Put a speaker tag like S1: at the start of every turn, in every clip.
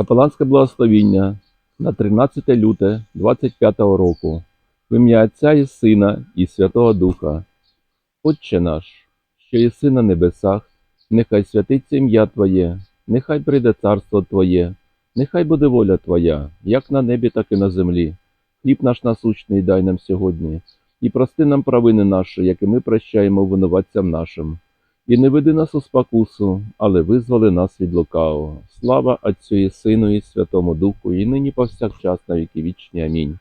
S1: Капеланське благословіння на 13 люте 25 року в ім'я Отця і Сина і Святого Духа. Отче наш, що єси на небесах, нехай святиться ім'я Твоє, нехай прийде царство Твоє, нехай буде воля Твоя, як на небі, так і на землі. Хліб наш насущний дай нам сьогодні, і прости нам провини наші, як і ми прощаємо винуватцям нашим. І не веди нас у спокусу, але визволи нас від лукавого. Слава Отцю і Сину і Святому Духу, і нині повсякчас на віки вічні. Амінь.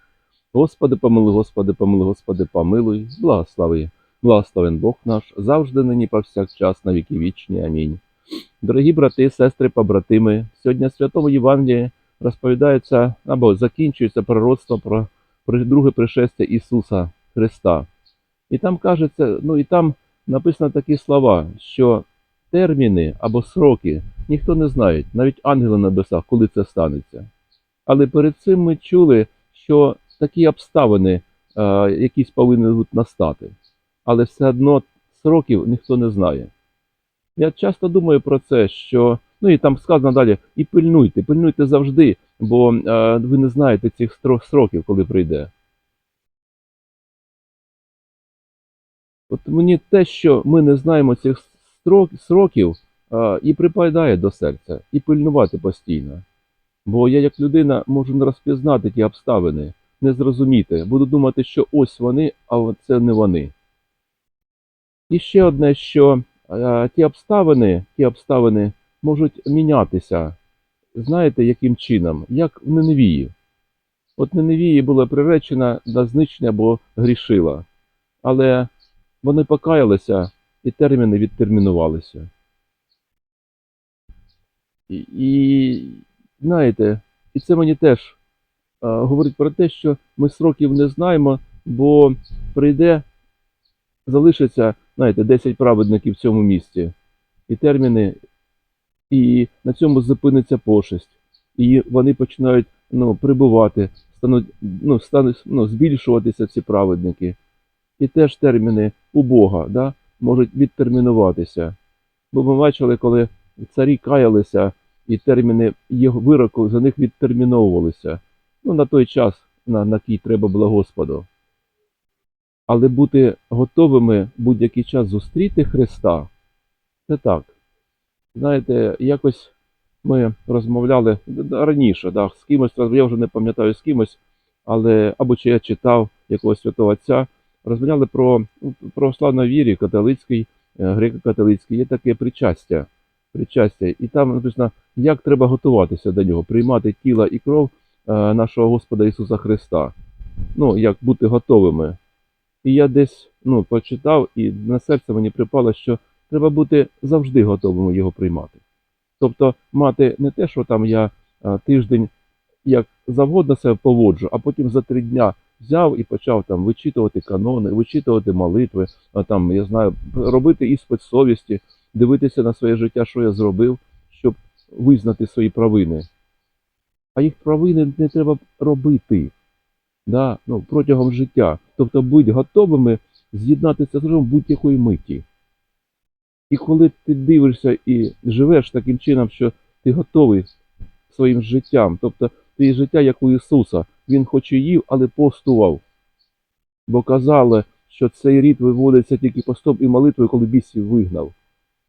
S1: Господи, помилуй, Господи, помилуй, Господи, помилуй, благослови. Благословен Бог наш, завжди нині повсякчас на віки вічні. Амінь. Дорогі брати, сестри, побратими, сьогодні Святому Євангелії розповідається або закінчується пророцтво про, про друге пришестя Ісуса Христа. І там кажеться, ну і там написано такі слова, що терміни або сроки ніхто не знає, навіть ангели на небесах, коли це станеться. Але перед цим ми чули, що такі обставини е, якісь повинні тут настати. Але все одно сроків ніхто не знає. Я часто думаю про це, що ну і там сказано далі, і пильнуйте, пильнуйте завжди, бо е, ви не знаєте цих стро- сроків, коли прийде. От мені те, що ми не знаємо цих строк, сроків, а, і припадає до серця, і пильнувати постійно. Бо я, як людина, можу не розпізнати ті обставини, не зрозуміти. Буду думати, що ось вони, а це не вони. І ще одне, що е, ті обставини, ті обставини можуть мінятися. Знаєте, яким чином? Як в Ниневії. От Ниневії була приречена на знищення, бо грішила. Але вони покаялися і терміни відтермінувалися. І, і знаєте, і це мені теж е, говорить про те, що ми сроків не знаємо, бо прийде, залишиться, знаєте, 10 праведників в цьому місті, і терміни, і на цьому зупиниться пошесть, і вони починають ну, прибувати, стануть, ну, стануть ну, збільшуватися ці праведники і теж терміни у Бога да, можуть відтермінуватися. Бо ми бачили, коли царі каялися, і терміни його вироку за них відтерміновувалися. Ну, на той час, на, на який треба було Господу. Але бути готовими будь-який час зустріти Христа це так. Знаєте, якось ми розмовляли раніше, да, з кимось, я вже не пам'ятаю з кимось, але або чи я читав якогось святого Отця, розмовляли про ну, православної вірі, католицький, е, греко-католицький, є таке причастя. причастя. І там написано, як треба готуватися до нього, приймати тіло і кров е, нашого Господа Ісуса Христа. Ну, як бути готовими. І я десь ну, почитав, і на серце мені припало, що треба бути завжди готовими його приймати. Тобто мати не те, що там я е, тиждень як завгодно себе поводжу, а потім за три дня взяв і почав там вичитувати канони, вичитувати молитви, а там, я знаю, робити іспит совісті, дивитися на своє життя, що я зробив, щоб визнати свої провини. А їх провини не треба робити да, ну, протягом життя. Тобто будь готовими з'єднатися з Богом будь-якої миті. І коли ти дивишся і живеш таким чином, що ти готовий своїм життям, тобто ти життя, як у Ісуса, Він хоч і їв, але постував. Бо казали, що цей рід виводиться тільки постом і молитвою, коли бісів вигнав.